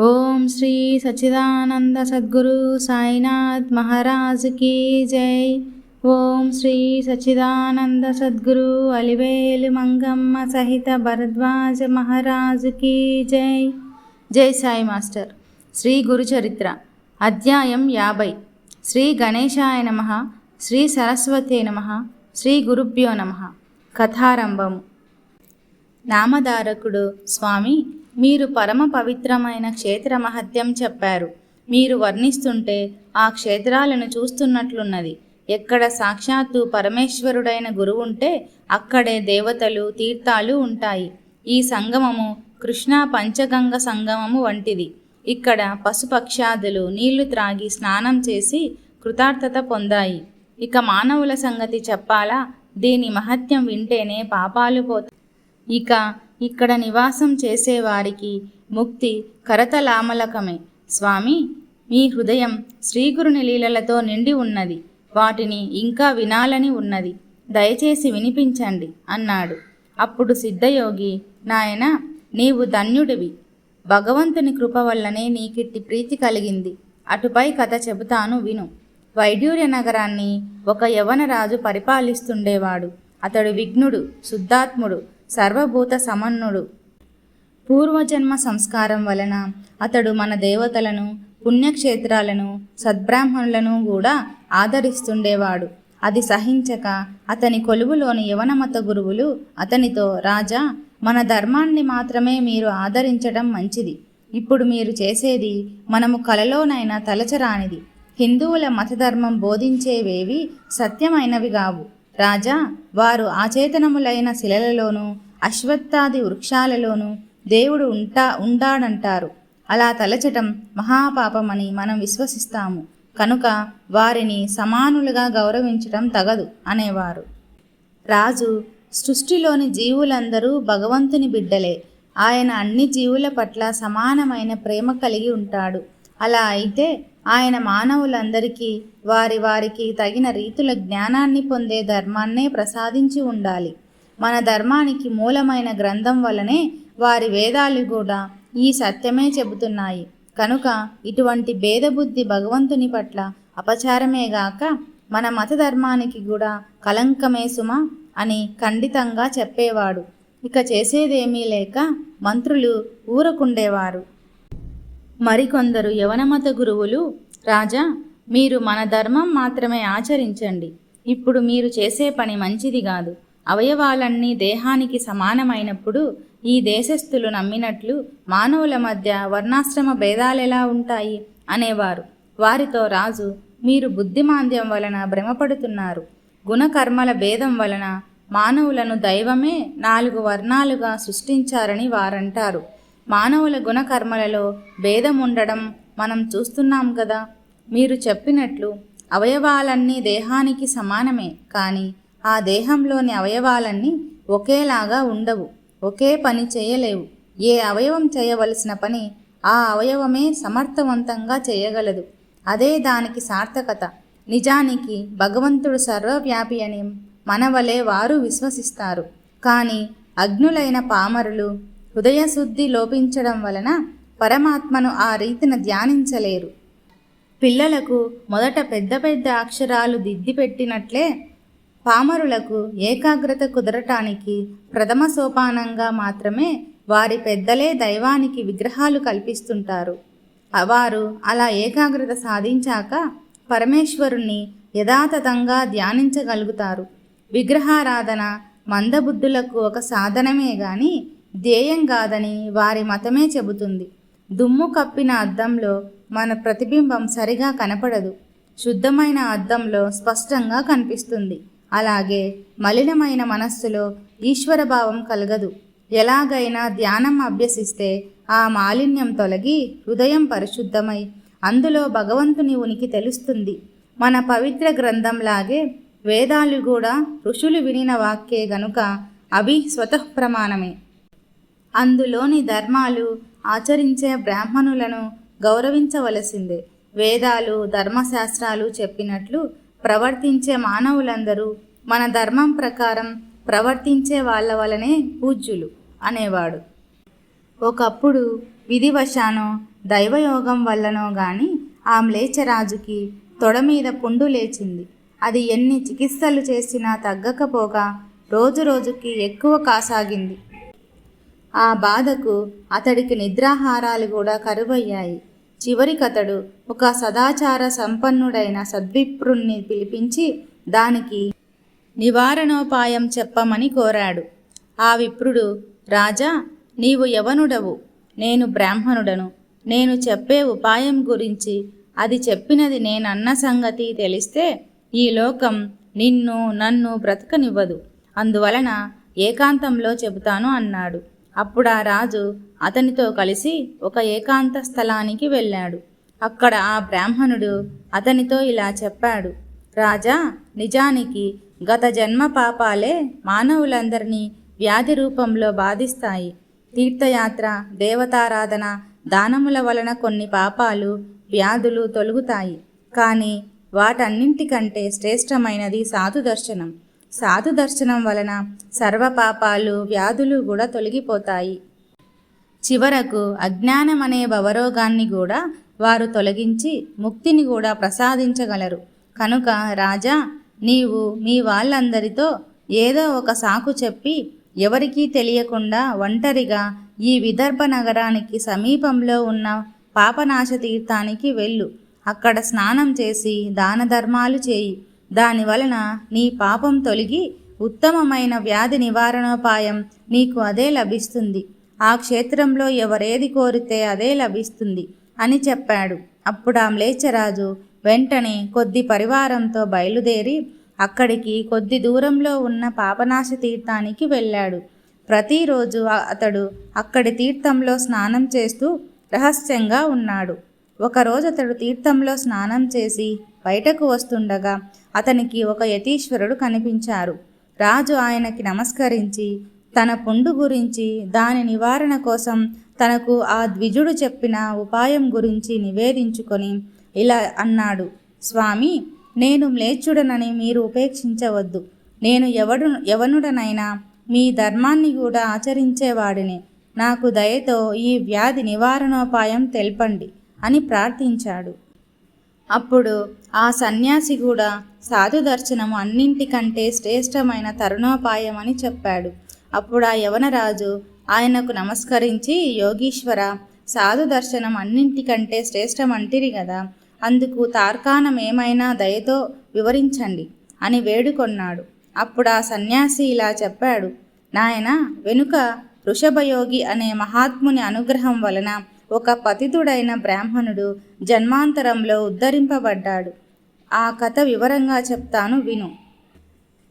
ఓం శ్రీ సచ్చిదానంద సద్గురు సాయినాథ్ మహారాజ్ కీ జై. ఓం శ్రీ సచ్చిదానంద సద్గురు అలివేలు మంగమ్మ సహిత భరద్వాజ మహారాజ్ కీ జై. జై సాయి మాస్టర్. శ్రీ గురు చరిత్ర. అధ్యాయం యాభై. శ్రీ గణేశాయ నమ. శ్రీ సరస్వతే నమ. శ్రీ గురుభ్యో నమ. కథారంభము. నామధారకుడు స్వామి మీరు పరమ పవిత్రమైన క్షేత్ర మహత్యం చెప్పారు. మీరు వర్ణిస్తుంటే ఆ క్షేత్రాలను చూస్తున్నట్లున్నది. ఎక్కడ సాక్షాత్తు పరమేశ్వరుడైన గురువుంటే అక్కడే దేవతలు తీర్థాలు ఉంటాయి. ఈ సంగమము కృష్ణా పంచగంగ సంగమము వంటిది. ఇక్కడ పశుపక్షాదులు నీళ్ళు త్రాగి స్నానం చేసి కృతార్థత పొందాయి. ఇక మానవుల సంగతి చెప్పాలా? దీని మహత్యం వింటేనే పాపాలు పోతాయి. ఇక ఇక్కడ నివాసం చేసేవారికి ముక్తి కరతలామలకమే. స్వామి మీ హృదయం శ్రీగురుని లీలలతో నిండి ఉన్నది. వాటిని ఇంకా వినాలని ఉన్నది. దయచేసి వినిపించండి అన్నాడు. అప్పుడు సిద్ధయోగి నాయన నీవు ధన్యుడివి. భగవంతుని కృప వల్లనే నీకిట్టి ప్రీతి కలిగింది. అటుపై కథ చెబుతాను విను. వైడ్యూర్య నగరాన్ని ఒక యవనరాజు పరిపాలిస్తుండేవాడు. అతడు విఘ్నుడు శుద్ధాత్ముడు. సర్వభూత సమన్నుడు. పూర్వజన్మ సంస్కారం వలన అతడు మన దేవతలను పుణ్యక్షేత్రాలను సద్బ్రాహ్మణులను కూడా ఆదరిస్తుండేవాడు. అది సహించక అతని కొలువులోని యవనమత గురువులు అతనితో రాజా మన ధర్మాన్ని మాత్రమే మీరు ఆదరించడం మంచిది. ఇప్పుడు మీరు చేసేది మనము కలలోనైనా తలచరానిది. హిందువుల మతధర్మం బోధించేవేవి సత్యమైనవి కావు రాజా వారు ఆచేతనములైన శిలలలోనూ అశ్వత్థాది వృక్షాలలోనూ దేవుడు ఉంటా ఉండాడంటారు. అలా తలచటం మహాపాపమని మనం విశ్వసిస్తాము. కనుక వారిని సమానులుగా గౌరవించటం తగదు అనేవారు. రాజు సృష్టిలోని జీవులందరూ భగవంతుని బిడ్డలే. ఆయన అన్ని జీవుల పట్ల సమానమైన ప్రేమ కలిగి ఉంటాడు. అలా అయితే ఆయన మానవులందరికీ వారి వారికి తగిన రీతుల జ్ఞానాన్ని పొందే ధర్మాన్నే ప్రసాదించి ఉండాలి. మన ధర్మానికి మూలమైన గ్రంథం వలనే వారి వేదాలు కూడా ఈ సత్యమే చెబుతున్నాయి. కనుక ఇటువంటి భేదబుద్ధి భగవంతుని పట్ల అపచారమేగాక మన మత ధర్మానికి కూడా కలంకమే సుమ అని ఖండితంగా చెప్పేవాడు. ఇక చేసేదేమీ లేక మంత్రులు ఊరకుండేవారు. మరికొందరు యవనమత గురువులు రాజా మీరు మన ధర్మం మాత్రమే ఆచరించండి. ఇప్పుడు మీరు చేసే పని మంచిది కాదు. అవయవాలన్నీ దేహానికి సమానమైనప్పుడు ఈ దేశస్థులు నమ్మినట్లు మానవుల మధ్య వర్ణాశ్రమ భేదాలెలా ఉంటాయి? అనేవారు. వారితో రాజు మీరు బుద్ధిమాంద్యం వలన భ్రమపడుతున్నారు. గుణకర్మల భేదం వలన మానవులను దైవమే నాలుగు వర్ణాలుగా సృష్టించారని వారంటారు. మానవుల గుణకర్మలలో భేదం ఉండడం మనం చూస్తున్నాం కదా మీరు చెప్పినట్లు అవయవాలన్నీ దేహానికి సమానమే కానీ ఆ దేహంలోని అవయవాలన్నీ ఒకేలాగా ఉండవు ఒకే పని చేయలేవు. ఏ అవయవం చేయవలసిన పని ఆ అవయవమే సమర్థవంతంగా చేయగలదు. అదే దానికి సార్థకత. నిజానికి భగవంతుడు సర్వవ్యాపి అని మనవలే వారు విశ్వసిస్తారు. కానీ అగ్నులైన పామరులు హృదయశుద్ధి లోపించడం వలన పరమాత్మను ఆ రీతిన ధ్యానించలేరు. పిల్లలకు మొదట పెద్ద పెద్ద అక్షరాలు దిద్ది పెట్టినట్లే పామరులకు ఏకాగ్రత కుదరటానికి ప్రథమ సోపానంగా మాత్రమే వారి పెద్దలే దైవానికి విగ్రహాలు కల్పిస్తుంటారు. వారు అలా ఏకాగ్రత సాధించాక పరమేశ్వరుణ్ణి యథాతథంగా ధ్యానించగలుగుతారు. విగ్రహారాధన మందబుద్ధులకు ఒక సాధనమే గాని ధ్యేయం కాదని వారి మతమే చెబుతుంది. దుమ్ము కప్పిన అద్దంలో మన ప్రతిబింబం సరిగా కనపడదు. శుద్ధమైన అద్దంలో స్పష్టంగా కనిపిస్తుంది. అలాగే మలినమైన మనస్సులో ఈశ్వరభావం కలగదు. ఎలాగైనా ధ్యానం అభ్యసిస్తే ఆ మాలిన్యం తొలగి హృదయం పరిశుద్ధమై అందులో భగవంతుని ఉనికి తెలుస్తుంది. మన పవిత్ర గ్రంథంలాగే వేదాలు కూడా ఋషులు వినిన వాక్యే గనుక అవి స్వతఃప్రమాణమే అందులోని ధర్మాలు ఆచరించే బ్రాహ్మణులను గౌరవించవలసిందే. వేదాలు ధర్మశాస్త్రాలు చెప్పినట్లు ప్రవర్తించే మానవులందరూ మన ధర్మం ప్రకారం ప్రవర్తించే వాళ్ళ వలనే పూజ్యులు అనేవాడు. ఒకప్పుడు విధివశానో దైవయోగం వల్లనో గాని ఆ మ్లేచ్చరాజుకి తొడ మీద పుండు లేచింది. అది ఎన్ని చికిత్సలు చేసినా తగ్గకపోగా రోజు రోజుకి ఎక్కువ కాసాగింది. ఆ బాధకు అతడికి నిద్రాహారాలు కూడా కరువయ్యాయి. చివరికతడు ఒక సదాచార సంపన్నుడైన సద్విప్రుణ్ణి పిలిపించి దానికి నివారణోపాయం చెప్పమని కోరాడు. ఆ విప్రుడు రాజా నీవు యవనుడవు. నేను బ్రాహ్మణుడను. నేను చెప్పే ఉపాయం గురించి అది చెప్పినది నేనన్న సంగతి తెలిస్తే ఈ లోకం నిన్ను నన్ను బ్రతకనివ్వదు. అందువలన ఏకాంతంలో చెబుతాను అన్నాడు. అప్పుడు ఆ రాజు అతనితో కలిసి ఒక ఏకాంత స్థలానికి వెళ్ళాడు. అక్కడ ఆ బ్రాహ్మణుడు అతనితో ఇలా చెప్పాడు. రాజా నిజానికి గత జన్మ పాపాలే మానవులందరినీ వ్యాధి రూపంలో బాధిస్తాయి. తీర్థయాత్ర దేవతారాధన దానముల వలన కొన్ని పాపాలు వ్యాధులు తొలుగుతాయి. కానీ వాటన్నింటికంటే శ్రేష్టమైనది సాధుదర్శనం సాధు దర్శనం వలన సర్వపాపాలు వ్యాధులు కూడా తొలగిపోతాయి. చివరకు అజ్ఞానం అనే భవరోగాన్ని కూడా వారు తొలగించి ముక్తిని కూడా ప్రసాదించగలరు. కనుక రాజా నీవు మీ వాళ్ళందరితో ఏదో ఒక సాకు చెప్పి ఎవరికీ తెలియకుండా ఒంటరిగా ఈ విదర్భ నగరానికి సమీపంలో ఉన్న పాపనాశ తీర్థానికి వెళ్ళు. అక్కడ స్నానం చేసి దాన ధర్మాలు చేయి. దాని వలన నీ పాపం తొలగి ఉత్తమమైన వ్యాధి నివారణోపాయం నీకు అదే లభిస్తుంది. ఆ క్షేత్రంలో ఎవరేది కోరితే అదే లభిస్తుంది అని చెప్పాడు. అప్పుడు ఆ మ్లేచ్చరాజు వెంటనే కొద్ది పరివారంతో బయలుదేరి అక్కడికి కొద్ది దూరంలో ఉన్న పాపనాశ తీర్థానికి వెళ్ళాడు. ప్రతిరోజు అతడు అక్కడి తీర్థంలో స్నానం చేస్తూ రహస్యంగా ఉన్నాడు. ఒకరోజు అతడు తీర్థంలో స్నానం చేసి బయటకు వస్తుండగా అతనికి ఒక యతీశ్వరుడు కనిపించారు. రాజు ఆయనకి నమస్కరించి తన పుండు గురించి దాని నివారణ కోసం తనకు ఆ ద్విజుడు చెప్పిన ఉపాయం గురించి నివేదించుకొని ఇలా అన్నాడు. స్వామి నేను మ్లేచ్చుడనని మీరు ఉపేక్షించవద్దు. నేను ఎవడు యవనుడనైనా మీ ధర్మాన్ని కూడా ఆచరించేవాడిని. నాకు దయతో ఈ వ్యాధి నివారణోపాయం తెల్పండి అని ప్రార్థించాడు. అప్పుడు ఆ సన్యాసి కూడా సాధు దర్శనము అన్నింటికంటే శ్రేష్టమైన తరుణోపాయం అని చెప్పాడు. అప్పుడు ఆ యవనరాజు ఆయనకు నమస్కరించి యోగీశ్వర సాధు దర్శనం అన్నింటికంటే శ్రేష్టమంటిరి కదా అందుకు తార్కాణం ఏమైనా దయతో వివరించండి అని వేడుకొన్నాడు. అప్పుడు ఆ సన్యాసి ఇలా చెప్పాడు నాయన వెనుక వృషభయోగి అనే మహాత్ముని అనుగ్రహం వలన ఒక పతితుడైన బ్రాహ్మణుడు జన్మాంతరంలో ఉద్ధరింపబడ్డాడు. ఆ కథ వివరంగా చెప్తాను విను.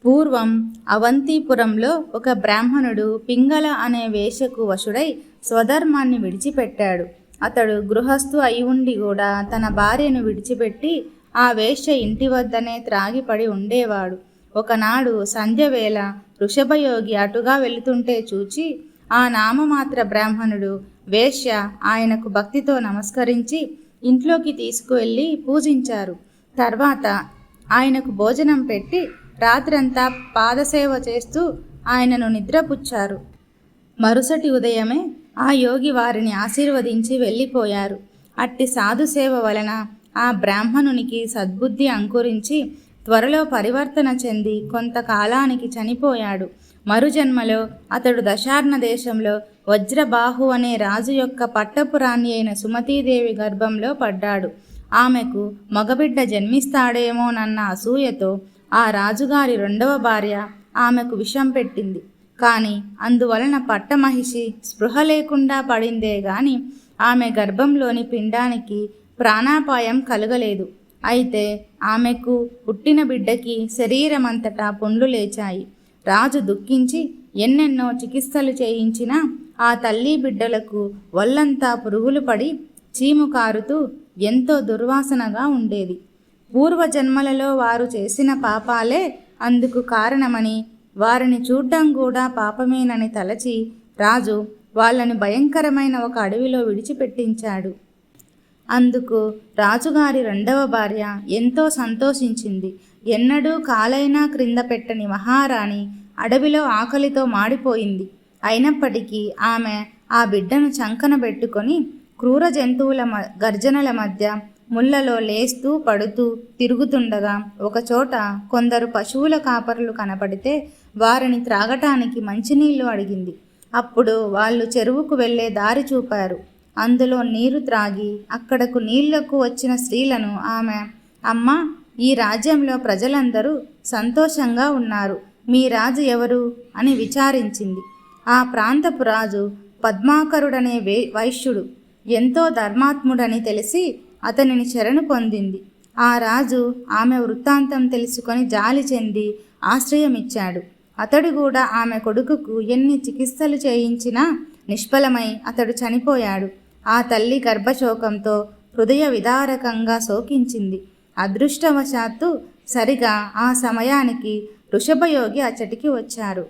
పూర్వం అవంతిపురంలో ఒక బ్రాహ్మణుడు పింగళ అనే వేషకు వశుడై స్వధర్మాన్ని విడిచిపెట్టాడు. అతడు గృహస్థు అయి ఉండి కూడా తన భార్యను విడిచిపెట్టి ఆ వేష ఇంటి వద్దనే త్రాగిపడి ఉండేవాడు. ఒకనాడు సంధ్యవేళ వృషభయోగి అటుగా వెళుతుంటే చూచి ఆ నామమాత్ర బ్రాహ్మణుడు వేశ్య ఆయనకు భక్తితో నమస్కరించి ఇంట్లోకి తీసుకువెళ్ళి పూజించారు. తర్వాత ఆయనకు భోజనం పెట్టి రాత్రంతా పాదసేవ చేస్తూ ఆయనను నిద్రపుచ్చారు. మరుసటి ఉదయమే ఆ యోగి వారిని ఆశీర్వదించి వెళ్ళిపోయారు. అట్టి సాధుసేవ వలన ఆ బ్రాహ్మణునికి సద్బుద్ధి అంకురించి త్వరలో పరివర్తన చెంది కొంతకాలానికి చనిపోయాడు. మరుజన్మలో అతడు దశార్ణ దేశంలో వజ్రబాహు అనే రాజు యొక్క పట్టపురాణి అయిన సుమతీదేవి గర్భంలో పడ్డాడు. ఆమెకు మగబిడ్డ జన్మిస్తాడేమోనన్న అసూయతో ఆ రాజుగారి రెండవ భార్య ఆమెకు విషం పెట్టింది. కానీ అందువలన పట్టమహిషి స్పృహ లేకుండా పడిందే గాని ఆమె గర్భంలోని పిండానికి ప్రాణాపాయం కలగలేదు. అయితే ఆమెకు పుట్టిన బిడ్డకి శరీరమంతటా పుండ్లు లేచాయి. రాజు దుఃఖించి ఎన్నెన్నో చికిత్సలు చేయించినా ఆ తల్లి బిడ్డలకు ఒళ్ళంతా పురుగులు పడి చీము కారుతూ ఎంతో దుర్వాసనగా ఉండేది. పూర్వజన్మలలో వారు చేసిన పాపాలే అందుకు కారణమని వారిని చూడ్డం కూడా పాపమేనని తలచి రాజు వాళ్ళని భయంకరమైన ఒక అడవిలో విడిచిపెట్టించాడు. అందుకు రాజుగారి రెండవ భార్య ఎంతో సంతోషించింది. ఎన్నడూ కాలైనా క్రింద పెట్టని మహారాణి అడవిలో ఆకలితో మాడిపోయింది. అయినప్పటికీ ఆమె ఆ బిడ్డను చంకన పెట్టుకొని క్రూర జంతువుల మ గర్జనల మధ్య ముళ్ళలో లేస్తూ పడుతూ తిరుగుతుండగా ఒకచోట కొందరు పశువుల కాపరులు కనపడితే వారిని త్రాగటానికి మంచినీళ్ళు అడిగింది. అప్పుడు వాళ్ళు చెరువుకు వెళ్ళే దారి చూపారు. అందులో నీరు త్రాగి అక్కడకు నీళ్ళకు వచ్చిన స్త్రీలను ఆమె అమ్మ ఈ రాజ్యంలో ప్రజలందరూ సంతోషంగా ఉన్నారు. మీ రాజు ఎవరు? అని విచారించింది. ఆ ప్రాంతపు రాజు పద్మాకరుడనే వే వైశ్యుడు. ఎంతో ధర్మాత్ముడని తెలిసి అతనిని శరణు పొందింది. ఆ రాజు ఆమె వృత్తాంతం తెలుసుకొని జాలి చెంది ఆశ్రయమిచ్చాడు. అతడు కూడా ఆమె కొడుకుకు ఎన్ని చికిత్సలు చేయించినా నిష్ఫలమై అతడు చనిపోయాడు. ఆ తల్లి గర్భశోకంతో హృదయ విదారకంగా శోకించింది. అదృష్టవశాత్తు సరిగా ఆ సమయానికి వృషభయోగి అచ్చటికి వచ్చారు.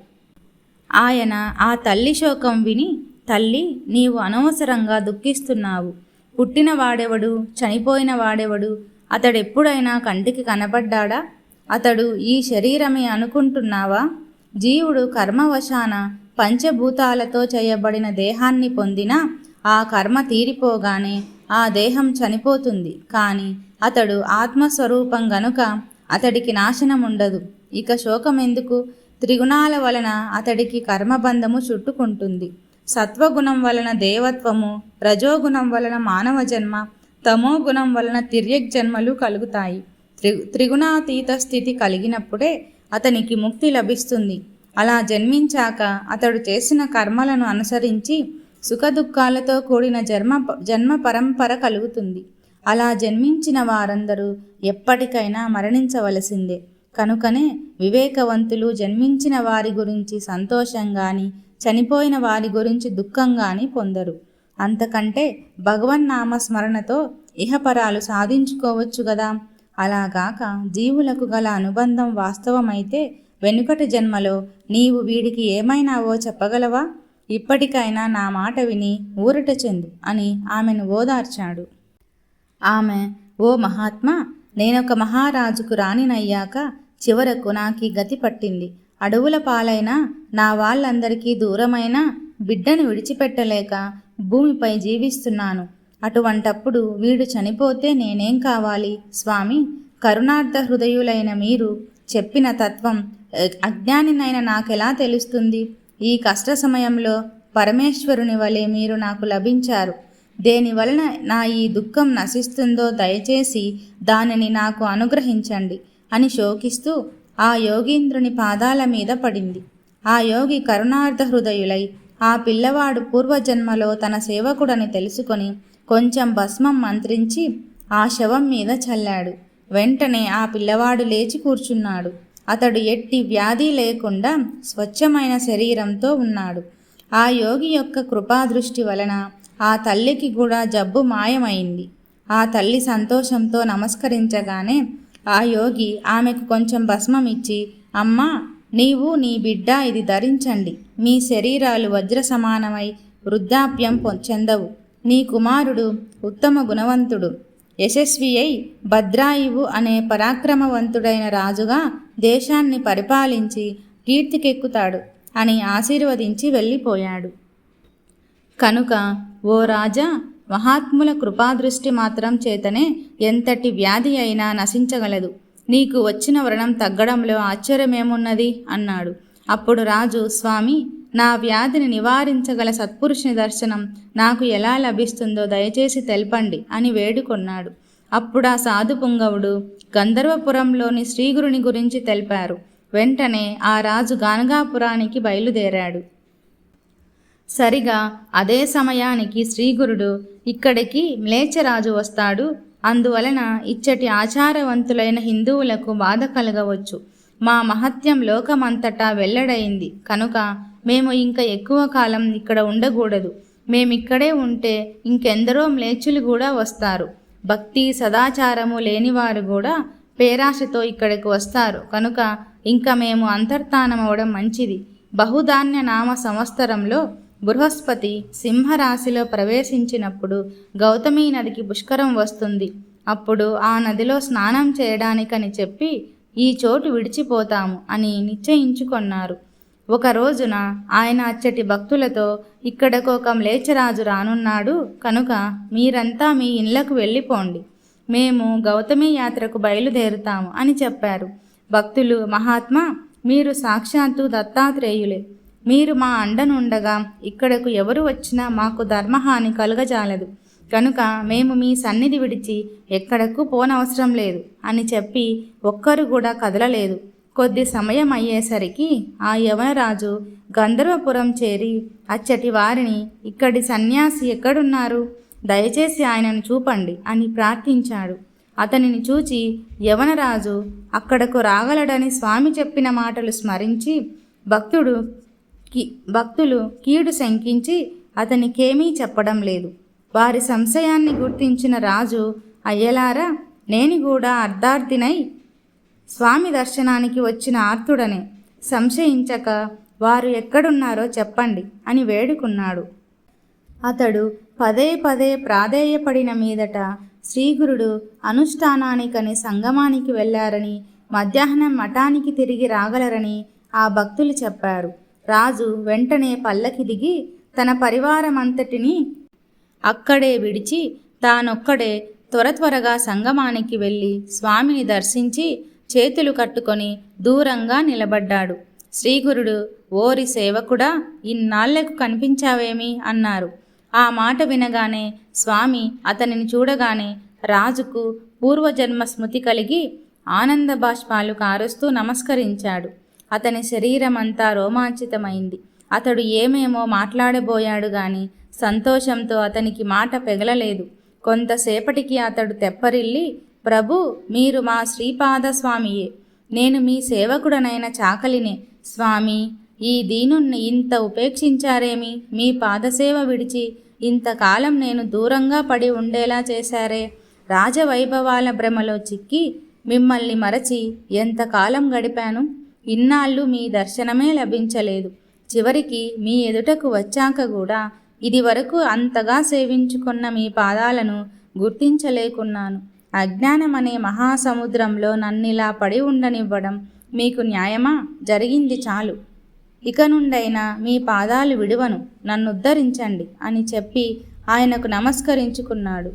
ఆయన ఆ తల్లి శోకం విని తల్లి నీవు అనవసరంగా దుఃఖిస్తున్నావు. పుట్టిన వాడెవడు? చనిపోయిన వాడెవడు? అతడెప్పుడైనా కంటికి కనబడ్డాడా అతడు ఈ శరీరమే అనుకుంటున్నావా? జీవుడు కర్మవశాన పంచభూతాలతో చేయబడిన దేహాన్ని పొందినా ఆ కర్మ తీరిపోగానే ఆ దేహం చనిపోతుంది. కానీ అతడు ఆత్మస్వరూపం గనుక అతడికి నాశనం ఉండదు ఇక శోకమెందుకు? త్రిగుణాల వలన అతడికి కర్మబంధము చుట్టుకుంటుంది. సత్వగుణం వలన దేవత్వము రజోగుణం వలన మానవ జన్మ తమో గుణం వలన తిర్యక్ జన్మలు కలుగుతాయి. త్రి త్రిగుణాతీత స్థితి కలిగినప్పుడే అతనికి ముక్తి లభిస్తుంది. అలా జన్మించాక అతడు చేసిన కర్మలను అనుసరించి సుఖదుఖాలతో కూడిన జన్మ జన్మ పరంపర కలుగుతుంది. అలా జన్మించిన వారందరూ ఎప్పటికైనా మరణించవలసిందే. కనుకనే వివేకవంతులు జన్మించిన వారి గురించి సంతోషంగాని చనిపోయిన వారి గురించి దుఃఖంగాని పొందరు. అంతకంటే భగవన్నామస్మరణతో ఇహపరాలు సాధించుకోవచ్చు కదా అలాగాక జీవులకు గల అనుబంధం వాస్తవమైతే వెనుకటి జన్మలో నీవు వీడికి ఏమైనావో చెప్పగలవా? ఇప్పటికైనా నా మాట విని ఊరట చెందు అని ఆమెను ఓదార్చాడు. ఆమె ఓ మహాత్మా నేనొక మహారాజుకు రాణినయ్యాక చివరకు నాకు గతి పట్టింది. అడవుల పాలైన నా వాళ్ళందరికీ దూరమైన బిడ్డను విడిచిపెట్టలేక భూమిపై జీవిస్తున్నాను. అటువంటప్పుడు వీడు చనిపోతే నేనేం కావాలి? స్వామి కరుణార్థ హృదయులైన మీరు చెప్పిన తత్వం అజ్ఞానినైన నాకెలా తెలుస్తుంది? ఈ కష్ట సమయంలో పరమేశ్వరుని వలె మీరు నాకు లభించారు. దేని వలన నా ఈ దుఃఖం నశిస్తుందో దయచేసి దానిని నాకు అనుగ్రహించండి అని శోకిస్తూ ఆ యోగీంద్రుని పాదాల మీద పడింది. ఆ యోగి కరుణార్థ హృదయులై ఆ పిల్లవాడు పూర్వజన్మలో తన సేవకుడని తెలుసుకొని కొంచెం భస్మం మంత్రించి ఆ శవం మీద చల్లాడు. వెంటనే ఆ పిల్లవాడు లేచి కూర్చున్నాడు. అతడు ఎట్టి వ్యాధి లేకుండా స్వచ్ఛమైన శరీరంతో ఉన్నాడు. ఆ యోగి యొక్క కృపాదృష్టి వలన ఆ తల్లికి కూడా జబ్బు మాయమైంది. ఆ తల్లి సంతోషంతో నమస్కరించగానే ఆ యోగి ఆమెకు కొంచెం భస్మం ఇచ్చి అమ్మా నీవు నీ బిడ్డ ఇది ధరించండి. మీ శరీరాలు వజ్ర సమానమై వృద్ధాప్యం చెందవు. నీ కుమారుడు ఉత్తమ గుణవంతుడు. యశస్వి అయి భద్రాయువు అనే పరాక్రమవంతుడైన రాజుగా దేశాన్ని పరిపాలించి కీర్తికెక్కుతాడు అని ఆశీర్వదించి వెళ్ళిపోయాడు. కనుక ఓ రాజా మహాత్ముల కృపాదృష్టి మాత్రం చేతనే ఎంతటి వ్యాధి అయినా నశించగలదు. నీకు వచ్చిన వ్రణం తగ్గడంలో ఆశ్చర్యమేమున్నది? అన్నాడు. అప్పుడు రాజు స్వామి నా వ్యాధిని నివారించగల సత్పురుషుని దర్శనం నాకు ఎలా లభిస్తుందో దయచేసి తెలపండి అని వేడుకొన్నాడు. అప్పుడు ఆ సాధు పుంగవుడు గంధర్వపురంలోని శ్రీగురుని గురించి తెలిపారు. వెంటనే ఆ రాజు గానగాపురానికి బయలుదేరాడు. సరిగా అదే సమయానికి శ్రీగురుడు ఇక్కడికి మ్లేచ్చరాజు వస్తాడు. అందువలన ఇచ్చటి ఆచారవంతులైన హిందువులకు బాధ కలగవచ్చు. మా మహత్యం లోకమంతటా వెల్లడైంది. కనుక మేము ఇంకా ఎక్కువ కాలం ఇక్కడ ఉండకూడదు. మేమిక్కడే ఉంటే ఇంకెందరో మ్లేచ్చులు కూడా వస్తారు. భక్తి సదాచారము లేనివారు కూడా పేరాశతో ఇక్కడికి వస్తారు. కనుక ఇంకా మేము అంతర్ధానమవడం మంచిది. బహుధాన్య నామ సంవత్సరంలో బృహస్పతి సింహరాశిలో ప్రవేశించినప్పుడు గౌతమి నదికి పుష్కరం వస్తుంది. అప్పుడు ఆ నదిలో స్నానం చేయడానికని చెప్పి ఈ చోటు విడిచిపోతాము అని నిశ్చయించుకొన్నారు. ఒక రోజున ఆయన అచ్చటి భక్తులతో ఇక్కడకు ఒక మ్లేచ్చరాజు రానున్నాడు కనుక మీరంతా మీ ఇళ్ళకు వెళ్ళిపోండి. మేము గౌతమి యాత్రకు బయలుదేరుతాము అని చెప్పారు. భక్తులు మహాత్మా మీరు సాక్షాత్తు దత్తాత్రేయులే. మీరు మా అండనుండగా ఇక్కడకు ఎవరు వచ్చినా మాకు ధర్మహాని కలుగజాలదు. కనుక మేము మీ సన్నిధి విడిచి ఎక్కడకు పోనవసరం లేదు అని చెప్పి ఒక్కరు కూడా కదలలేదు. కొద్ది సమయం అయ్యేసరికి ఆ యవనరాజు గంధర్వపురం చేరి అచ్చటి వారిని ఇక్కడి సన్యాసి ఎక్కడున్నారు? దయచేసి ఆయనను చూపండి అని ప్రార్థించాడు. అతనిని చూచి యవనరాజు అక్కడకు రాగలడని స్వామి చెప్పిన మాటలు స్మరించి భక్తుడు భక్తులు కీడు శంకించి అతనికేమీ చెప్పడం లేదు. వారి సంశయాన్ని గుర్తించిన రాజు అయ్యలారా నేను కూడా అర్ధార్థినై స్వామి దర్శనానికి వచ్చిన ఆర్తుడనే. సంశయించక వారు ఎక్కడున్నారో చెప్పండి అని వేడుకున్నాడు. అతడు పదే పదే ప్రాధేయపడిన మీదట శ్రీగురుడు అనుష్ఠానానికని సంగమానికి వెళ్ళారని మధ్యాహ్నం మఠానికి తిరిగి రాగలరని ఆ భక్తులు చెప్పారు. రాజు వెంటనే పల్లకి దిగి తన పరివారమంతటిని అక్కడే విడిచి తానొక్కడే త్వర త్వరగా సంగమానికి వెళ్ళి స్వామిని దర్శించి చేతులు కట్టుకొని దూరంగా నిలబడ్డాడు. శ్రీగురుడు ఓరి సేవకుడా ఇన్నాళ్ళకు కనిపించావేమి అన్నారు. ఆ మాట వినగానే స్వామి అతనిని చూడగానే రాజుకు పూర్వజన్మ స్మృతి కలిగి ఆనంద బాష్పాలు కారుస్తూ నమస్కరించాడు. అతని శరీరమంతా రోమాంచితమైంది. అతడు ఏమేమో మాట్లాడబోయాడు గాని సంతోషంతో అతనికి మాట పెగలలేదు. కొంతసేపటికి అతడు తెప్పరిల్లి ప్రభు మీరు మా శ్రీపాద స్వామియే నేను మీ సేవకుడనైన చాకలినే. స్వామి ఈ దీనుణ్ణి ఇంత ఉపేక్షించారేమి? మీ పాదసేవ విడిచి ఇంతకాలం నేను దూరంగా పడి ఉండేలా చేశారే. రాజవైభవాల భ్రమలో చిక్కి మిమ్మల్ని మరచి ఎంతకాలం గడిపాను? ఇన్నాళ్ళు మీ దర్శనమే లభించలేదు. చివరికి మీ ఎదుటకు వచ్చాక కూడా ఇది వరకు అంతగా సేవించుకున్న మీ పాదాలను గుర్తించలేకున్నాను. అజ్ఞానం అనే మహాసముద్రంలో నన్నిలా పడి ఉండనివ్వడం మీకు న్యాయమా? జరిగింది చాలు. ఇక నుండైనా మీ పాదాలు విడువను నన్ను ఉద్ధరించండి అని చెప్పి ఆయనకు నమస్కరించుకున్నాడు.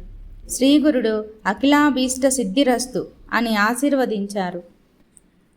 శ్రీగురుడు అఖిలాభీష్ట సిద్ధిరస్తు అని ఆశీర్వదించారు.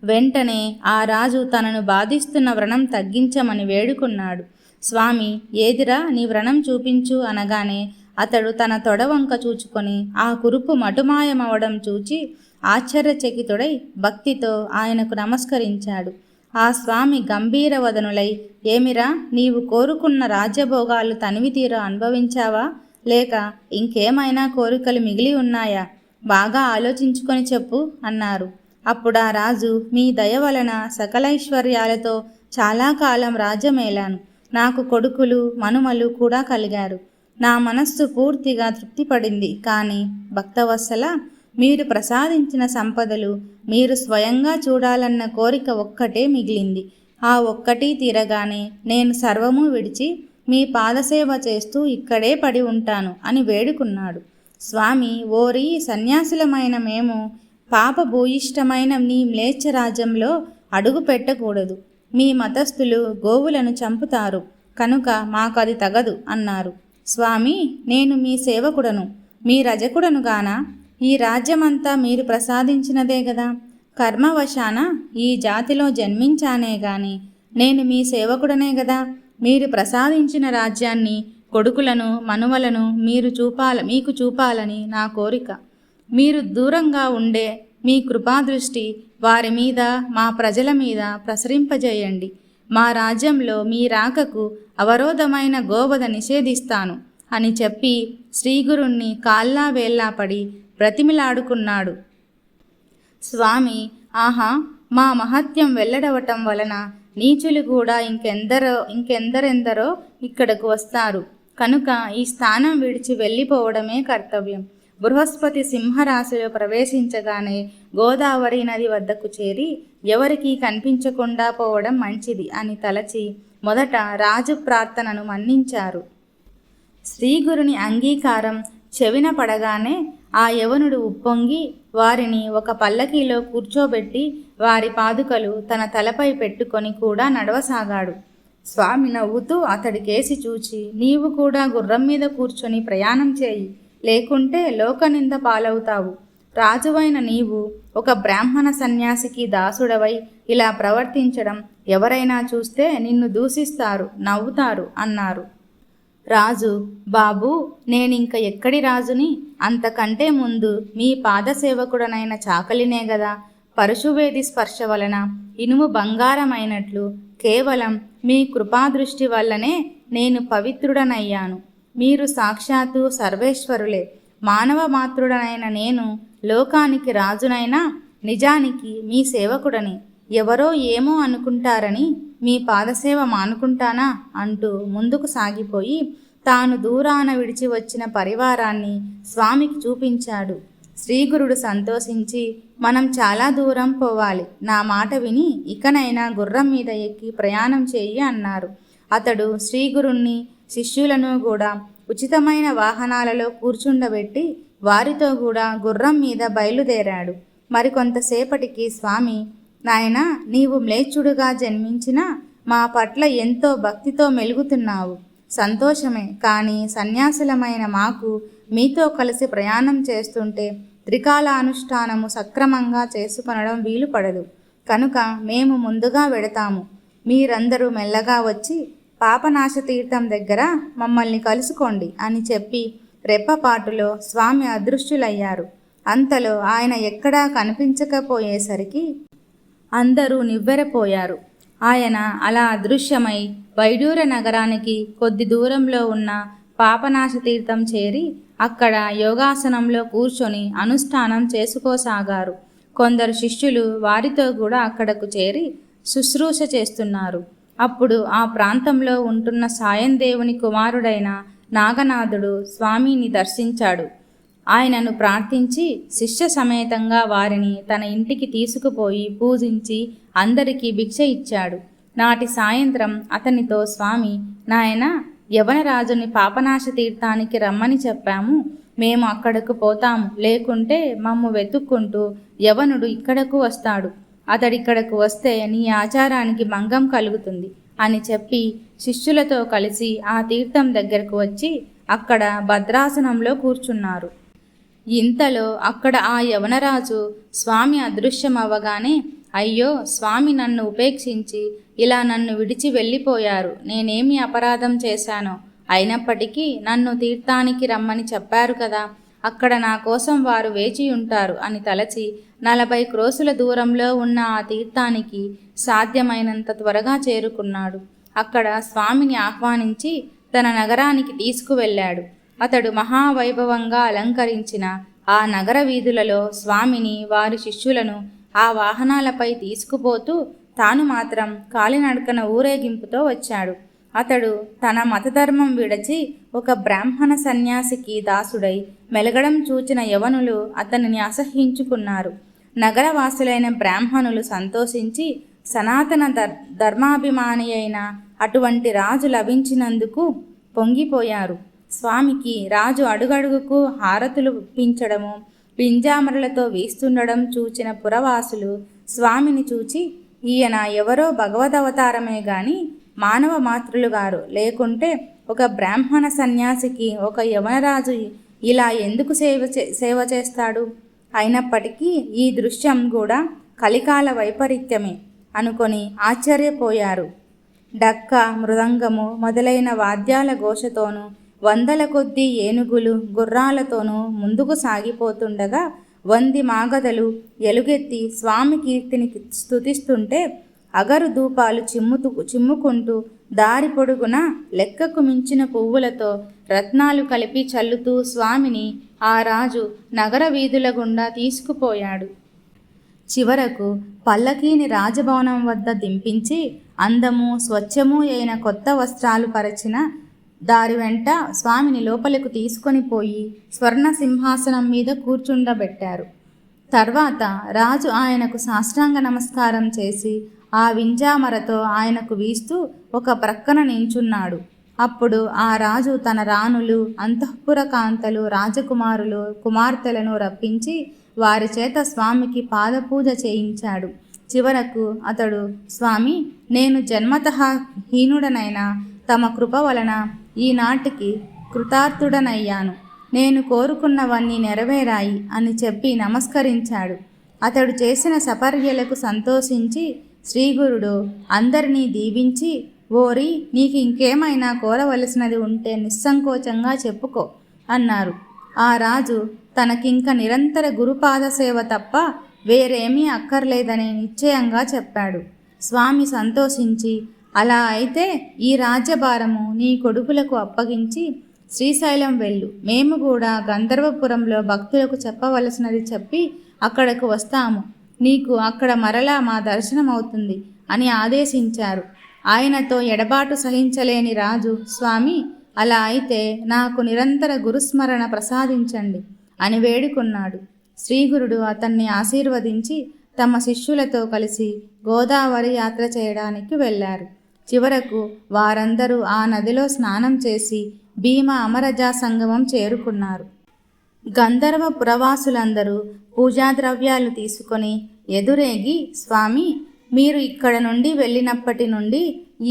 వెంటనే ఆ రాజు తనను బాధిస్తున్న వ్రణం తగ్గించమని వేడుకున్నాడు. స్వామి ఏదిరా నీ వ్రణం చూపించు అనగానే అతడు తన తొడవంక చూచుకొని ఆ కురుపు మటుమాయమవడం చూచి ఆశ్చర్యచకితుడై భక్తితో ఆయనకు నమస్కరించాడు. ఆ స్వామి గంభీర వదనులై ఏమిరా నీవు కోరుకున్న రాజ్యభోగాలు తనివి తీర అనుభవించావా? లేక ఇంకేమైనా కోరికలు మిగిలి ఉన్నాయా? బాగా ఆలోచించుకొని చెప్పు అన్నారు. అప్పుడు ఆ రాజు మీ దయ వలన సకలైశ్వర్యాలతో చాలా కాలం రాజ్యమేలాను. నాకు కొడుకులు మనుమలు కూడా కలిగారు. నా మనస్సు పూర్తిగా తృప్తిపడింది. కానీ భక్తవత్సల మీరు ప్రసాదించిన సంపదలు మీరు స్వయంగా చూడాలన్న కోరిక ఒక్కటే మిగిలింది. ఆ ఒక్కటి తీరగానే నేను సర్వము విడిచి మీ పాదసేవ చేస్తూ ఇక్కడే పడి ఉంటాను అని వేడుకున్నాడు. స్వామి ఓరి సన్యాసులమైన మేము పాప భూయిష్టమైన నీ మ్లేచ్ఛరాజ్యంలో అడుగు పెట్టకూడదు. మీ మతస్థులు గోవులను చంపుతారు. కనుక మాకది తగదు అన్నారు. స్వామి నేను మీ సేవకుడను. మీ రజకుడను గాన? ఈ రాజ్యమంతా మీరు ప్రసాదించినదే గదా? కర్మవశాన ఈ జాతిలో జన్మించానే గాని నేను మీ సేవకుడనే గదా? మీరు ప్రసాదించిన రాజ్యాన్ని కొడుకులను మనువలను మీరు చూపాల మీకు చూపాలని నా కోరిక. మీరు దూరంగా ఉండే మీ కృపాదృష్టి వారి మీద మా ప్రజల మీద ప్రసరింపజేయండి. మా రాజ్యంలో మీ రాకకు అవరోధమైన గోవధ నిషేధిస్తాను అని చెప్పి శ్రీగురుణ్ణి కాల్లా వేల్లా పడి బ్రతిమిలాడుకున్నాడు. స్వామి ఆహా మా మహత్యం వెల్లడవటం వలన నీచులు కూడా ఇంకెందరో ఇంకెందరెందరో ఇక్కడకు వస్తారు. కనుక ఈ స్థానం విడిచి వెళ్ళిపోవడమే కర్తవ్యం. బృహస్పతి సింహరాశిలో ప్రవేశించగానే గోదావరి నది వద్దకు చేరి ఎవరికీ కనిపించకుండా పోవడం మంచిది అని తలచి మొదట రాజు ప్రార్థనను మన్నించారు. శ్రీగురుని అంగీకారం చెవిన పడగానే ఆ యవనుడు ఉప్పొంగి వారిని ఒక పల్లకీలో కూర్చోబెట్టి వారి పాదుకలు తన తలపై పెట్టుకొని కూడా నడవసాగాడు. స్వామి నవ్వుతూ అతడి కేసి చూచి నీవు కూడా గుర్రం మీద కూర్చొని ప్రయాణం చేయి. లేకుంటే లోకనింద పాలవుతావు. రాజువైన నీవు ఒక బ్రాహ్మణ సన్యాసికి దాసుడవై ఇలా ప్రవర్తించడం ఎవరైనా చూస్తే నిన్ను దూషిస్తారు నవ్వుతారు అన్నారు. రాజు బాబు నేనింక ఎక్కడి రాజుని? అంతకంటే ముందు మీ పాదసేవకుడనైన చాకలినే గదా? పరశువేది స్పర్శ వలన ఇనుము బంగారమైనట్లు కేవలం మీ కృపాదృష్టి వల్లనే నేను పవిత్రుడనయ్యాను. మీరు సాక్షాత్తు సర్వేశ్వరులే. మానవ మాతృడనైన నేను లోకానికి రాజునైనా నిజానికి మీ సేవకుడని. ఎవరో ఏమో అనుకుంటారని మీ పాదసేవ మానుకుంటానా అంటూ ముందుకు సాగిపోయి తాను దూరాన విడిచి వచ్చిన పరివారాన్ని స్వామికి చూపించాడు. శ్రీగురుడు సంతోషించి మనం చాలా దూరం పోవాలి. నా మాట విని ఇకనైనా గుర్రం మీద ఎక్కి ప్రయాణం చేయి అన్నారు. అతడు శ్రీగురుణ్ణి శిష్యులను కూడా ఉచితమైన వాహనాలలో కూర్చుండబెట్టి వారితో కూడా గుర్రం మీద బయలుదేరాడు. మరికొంతసేపటికి స్వామి నాయన నీవు మ్లేచ్చుడుగా జన్మించిన మా పట్ల ఎంతో భక్తితో మెలుగుతున్నావు. సంతోషమే కానీ సన్యాసులమైన మాకు మీతో కలిసి ప్రయాణం చేస్తుంటే త్రికాల అనుష్ఠానము సక్రమంగా చేసుకొనడం వీలు పడదు కనుక మేము ముందుగా వెడతాము. మీరందరూ మెల్లగా వచ్చి పాపనాశ తీర్థం దగ్గర మమ్మల్ని కలుసుకోండి అని చెప్పి రెప్పపాటులో స్వామి అదృశ్యులయ్యారు అంతలో ఆయన ఎక్కడా కనిపించకపోయేసరికి అందరూ నివ్వెరపోయారు. ఆయన అలా అదృశ్యమై వైడూర నగరానికి కొద్ది దూరంలో ఉన్న పాపనాశ తీర్థం చేరి అక్కడ యోగాసనంలో కూర్చొని అనుష్ఠానం చేసుకోసాగారు. కొందరు శిష్యులు వారితో కూడా అక్కడకు చేరి శుశ్రూష చేస్తున్నారు. అప్పుడు ఆ ప్రాంతంలో ఉంటున్న సాయం దేవుని కుమారుడైన నాగనాథుడు స్వామిని దర్శించాడు. ఆయనను ప్రార్థించి శిష్య సమేతంగా వారిని తన ఇంటికి తీసుకుపోయి పూజించి అందరికీ భిక్ష ఇచ్చాడు. నాటి సాయంత్రం అతనితో స్వామి నాయన యవనరాజుని పాపనాశ తీర్థానికి రమ్మని చెప్పాము. మేము అక్కడకు పోతాము. లేకుంటే మమ్ము వెతుక్కుంటూ యవనుడు ఇక్కడకు వస్తాడు. అతడిక్కడకు వస్తే నీ ఆచారానికి భంగం కలుగుతుంది అని చెప్పి శిష్యులతో కలిసి ఆ తీర్థం దగ్గరకు వచ్చి అక్కడ భద్రాసనంలో కూర్చున్నారు. ఇంతలో అక్కడ ఆ యవనరాజు స్వామి అదృశ్యమవ్వగానే అయ్యో స్వామి నన్ను ఉపేక్షించి ఇలా నన్ను విడిచి వెళ్ళిపోయారు. నేనేమి అపరాధం చేశానో? అయినప్పటికీ నన్ను తీర్థానికి రమ్మని చెప్పారు కదా. అక్కడ నా కోసం వారు వేచి ఉంటారు అని తలచి నలభై క్రోసుల దూరంలో ఉన్న ఆ తీర్థానికి సాధ్యమైనంత త్వరగా చేరుకున్నాడు. అక్కడ స్వామిని ఆహ్వానించి తన నగరానికి తీసుకువెళ్ళాడు. అతడు మహావైభవంగా అలంకరించిన ఆ నగర వీధులలో స్వామిని వారి శిష్యులను ఆ వాహనాలపై తీసుకుపోతూ తాను మాత్రం కాలినడకన ఊరేగింపుతో వచ్చాడు. అతడు తన మతధర్మం విడచి ఒక బ్రాహ్మణ సన్యాసికి దాసుడై మెలగడం చూచిన యవనులు అతనిని అసహ్యించుకున్నారు. నగరవాసులైన బ్రాహ్మణులు సంతోషించి సనాతన ధర్ ధర్మాభిమాని అయిన అటువంటి రాజు లభించినందుకు పొంగిపోయారు. స్వామికి రాజు అడుగడుగుకు హారతులు పించడము పింజామరలతో వీస్తుండడం చూచిన పురవాసులు స్వామిని చూచి ఈయన ఎవరో భగవదవతారమే గాని మానవ మాతృలు గారు లేకుంటే ఒక బ్రాహ్మణ సన్యాసికి ఒక యవనరాజు ఇలా ఎందుకు సేవ చే- సేవ చేస్తాడు? అయినప్పటికీ ఈ దృశ్యం కూడా కలికాల వైపరీత్యమే అనుకొని ఆశ్చర్యపోయారు. డక్క మృదంగము మొదలైన వాద్యాల ఘోషతోనూ వందల కొద్దీ ఏనుగులు గుర్రాలతోనూ ముందుకు సాగిపోతుండగా వంది మాగదలు ఎలుగెత్తి స్వామి కీర్తిని స్తుతిస్తుంటే అగరు ధూపాలు చిమ్ముతూ చిమ్ముకుంటూ దారి పొడుగున లెక్కకు మించిన పువ్వులతో రత్నాలు కలిపి చల్లుతూ స్వామిని ఆ రాజు నగర వీధుల గుండా తీసుకుపోయాడు. చివరకు పల్లకీని రాజభవనం వద్ద దింపించి అందము స్వచ్ఛము అయిన కొత్త వస్త్రాలు పరచిన దారి వెంట స్వామిని లోపలకు తీసుకొని పోయి స్వర్ణ సింహాసనం మీద కూర్చుండబెట్టారు. తర్వాత రాజు ఆయనకు సాష్టాంగ నమస్కారం చేసి ఆ వింజామరతో ఆయనకు వీస్తూ ఒక ప్రక్కన నించున్నాడు. అప్పుడు ఆ రాజు తన రాణులు అంతఃపుర కాంతలు రాజకుమారులు కుమార్తెలను రప్పించి వారి చేత స్వామికి పాదపూజ చేయించాడు. చివరకు అతడు స్వామి నేను జన్మత హీనుడనైనా తమ కృప వలన ఈనాటికి కృతార్థుడనయ్యాను. నేను కోరుకున్నవన్నీ నెరవేరాయి అని చెప్పి నమస్కరించాడు. అతడు చేసిన సపర్యలకు సంతోషించి శ్రీగురుడు అందరినీ దీవించి ఓరి నీకు ఇంకేమైనా కోరవలసినది ఉంటే నిస్సంకోచంగా చెప్పుకో అన్నారు. ఆ రాజు తనకింక నిరంతర గురుపాద సేవ తప్ప వేరేమీ అక్కర్లేదని నిశ్చయంగా చెప్పాడు. స్వామి సంతోషించి అలా అయితే ఈ రాజ్యభారము నీ కొడుకులకు అప్పగించి శ్రీశైలం వెళ్ళు. మేము కూడా గంధర్వపురంలో భక్తులకు చెప్పవలసినది చెప్పి అక్కడకు వస్తాము. నీకు అక్కడ మరలా మా దర్శనం అవుతుంది అని ఆదేశించారు. ఆయనతో ఎడబాటు సహించలేని రాజు స్వామి అలా అయితే నాకు నిరంతర గురుస్మరణ ప్రసాదించండి అని వేడుకున్నాడు. శ్రీగురుడు అతన్ని ఆశీర్వదించి తమ శిష్యులతో కలిసి గోదావరి యాత్ర చేయడానికి వెళ్ళారు. చివరకు వారందరూ ఆ నదిలో స్నానం చేసి భీమ అమరజా సంగమం చేరుకున్నారు. గంధర్వ పురవాసులందరూ పూజా ద్రవ్యాలు తీసుకొని ఎదురేగి స్వామి మీరు ఇక్కడ నుండి వెళ్ళినప్పటి నుండి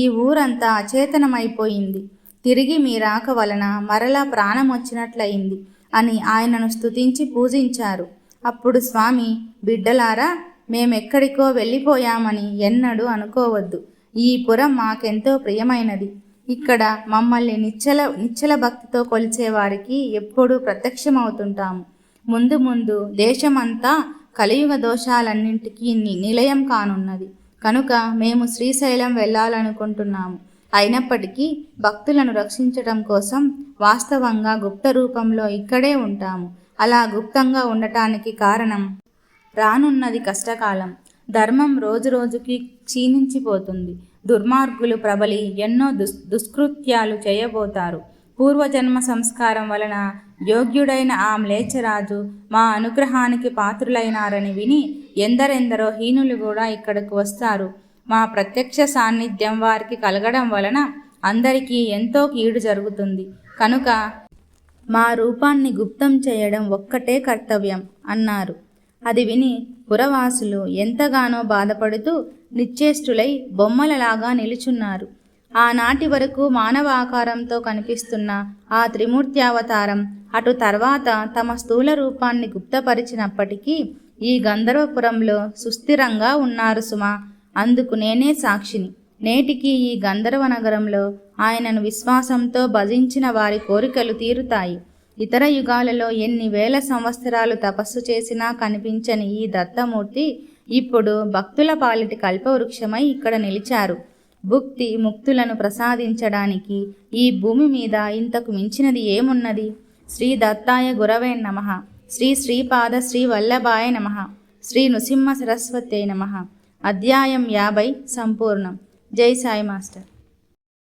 ఈ ఊరంతా అచేతనమైపోయింది. తిరిగి మీ రాక వలన మరలా ప్రాణం వచ్చినట్లయింది అని ఆయనను స్తుతించి పూజించారు. అప్పుడు స్వామి బిడ్డలారా మేమెక్కడికో వెళ్ళిపోయామని ఎన్నడూ అనుకోవద్దు. ఈ పురం మాకెంతో ప్రియమైనది. ఇక్కడ మమ్మల్ని నిచ్చల నిశ్చల భక్తితో కొలిచే వారికి ఎప్పుడూ ప్రత్యక్షమవుతుంటాము. ముందు ముందు దేశమంతా కలియుగ దోషాలన్నింటికీ ని- నిలయం కానున్నది. కనుక మేము శ్రీశైలం వెళ్ళాలనుకుంటున్నాము. అయినప్పటికీ భక్తులను రక్షించటం కోసం వాస్తవంగా గుప్త రూపంలో ఇక్కడే ఉంటాము. అలా గుప్తంగా ఉండటానికి కారణం రానున్నది కష్టకాలం. ధర్మం రోజురోజుకి క్షీణించిపోతుంది. దుర్మార్గులు ప్రబలి ఎన్నో దుస్ దుష్కృత్యాలు చేయబోతారు. పూర్వజన్మ సంస్కారం వలన యోగ్యుడైన ఆ మ్లేచ్ఛరాజు మా అనుగ్రహానికి పాత్రులైనారని విని ఎందరెందరో హీనులు కూడా ఇక్కడకు వస్తారు. మా ప్రత్యక్ష సాన్నిధ్యం వారికి కలగడం వలన అందరికీ ఎంతో కీడు జరుగుతుంది. కనుక మా రూపాన్ని గుప్తం చేయడం ఒక్కటే కర్తవ్యం అన్నారు. అది విని పురవాసులు ఎంతగానో బాధపడుతూ నిశ్చేష్టులై బొమ్మలలాగా నిలుచున్నారు. ఆనాటి వరకు మానవాకారంతో కనిపిస్తున్న ఆ త్రిమూర్త్యావతారం అటు తర్వాత తమ స్థూల రూపాన్ని గుప్తపరిచినప్పటికీ ఈ గంధర్వపురంలో సుస్థిరంగా ఉన్నారు సుమా. అందుకు నేనే సాక్షిని. నేటికి ఈ గంధర్వ నగరంలో ఆయనను విశ్వాసంతో భజించిన వారి కోరికలు తీరుతాయి. ఇతర యుగాలలో ఎన్ని వేల సంవత్సరాలు తపస్సు చేసినా కనిపించని ఈ దత్తమూర్తి ఇప్పుడు భక్తుల పాలిటి కల్పవృక్షమై ఇక్కడ నిలిచారు. భుక్తి ముక్తులను ప్రసాదించడానికి ఈ భూమి మీద ఇంతకు మించినది ఏమున్నది? శ్రీ దత్తాయ గురవే నమ. శ్రీ శ్రీపాద శ్రీ వల్లభాయ నమ. శ్రీ నృసింహ సరస్వతి నమ. అధ్యాయం యాభై సంపూర్ణం. జై సాయి మాస్టర్.